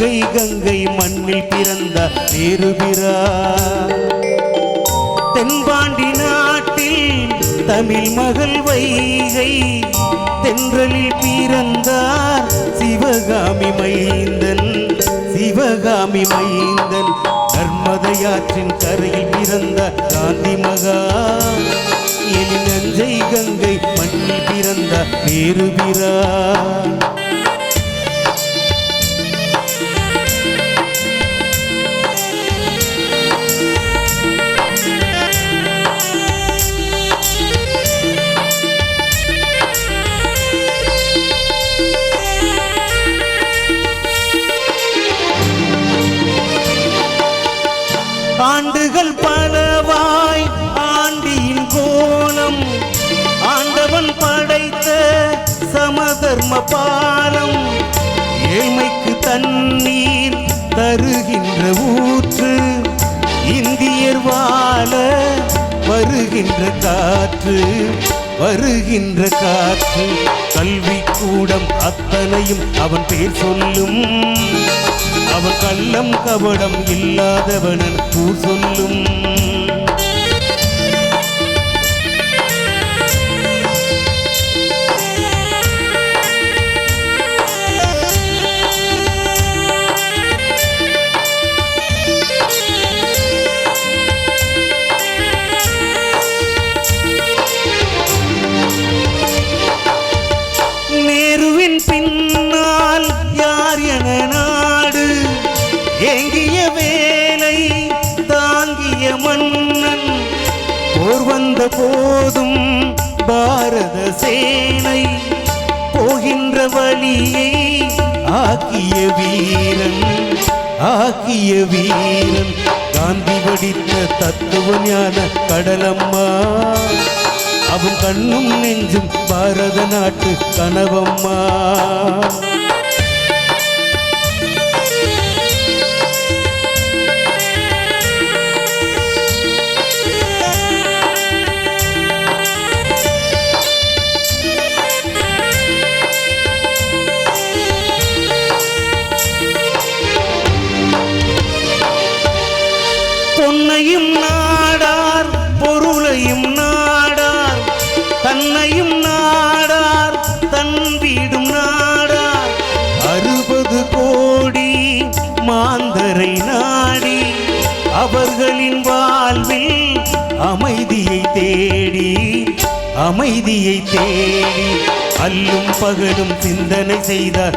கங்கை கங்கை மண்ணில் பிறந்த பேருபிரா தென்பாண்டி நாட்டில் தமிழ் மகள் வைகை தென்றலில் பிறந்தார் சிவகாமி மைந்தன் சிவகாமி மைந்தன். நர்மதையாற்றின் கரையில் பிறந்த காந்தி மகா. என் நஞ்சை கங்கை மண்ணில் பிறந்த பேருபிரா புகழ் பலவாய் ஆண்டியின் கோலம். ஆண்டவன் படைத்த சமதர்ம பாலம். ஏழ்மைக்கு தண்ணீர் தருகின்ற ஊற்று. இந்தியர் வாழ வருகின்ற காற்று. வருகின்ற காற்று கல்வி கூடம் அத்தனையும் அவன் பேர் சொல்லும். அவன் கள்ளம் கபடம் இல்லாதவனன் பூ சொல்லும். போதும் பாரத சேனை போகின்ற வழியை ஆக்கிய வீரன் ஆக்கிய வீரன். காந்தி வடித்த தத்துவ ஞான கடலம்மா. அவன் கண்ணும் நெஞ்சும் பாரத நாட்டு கனவம்மா. அவர்களின் வாழ்வில் அமைதியை தேடி அமைதியை தேடி அல்லும் பகலும் சிந்தனை செய்தார்.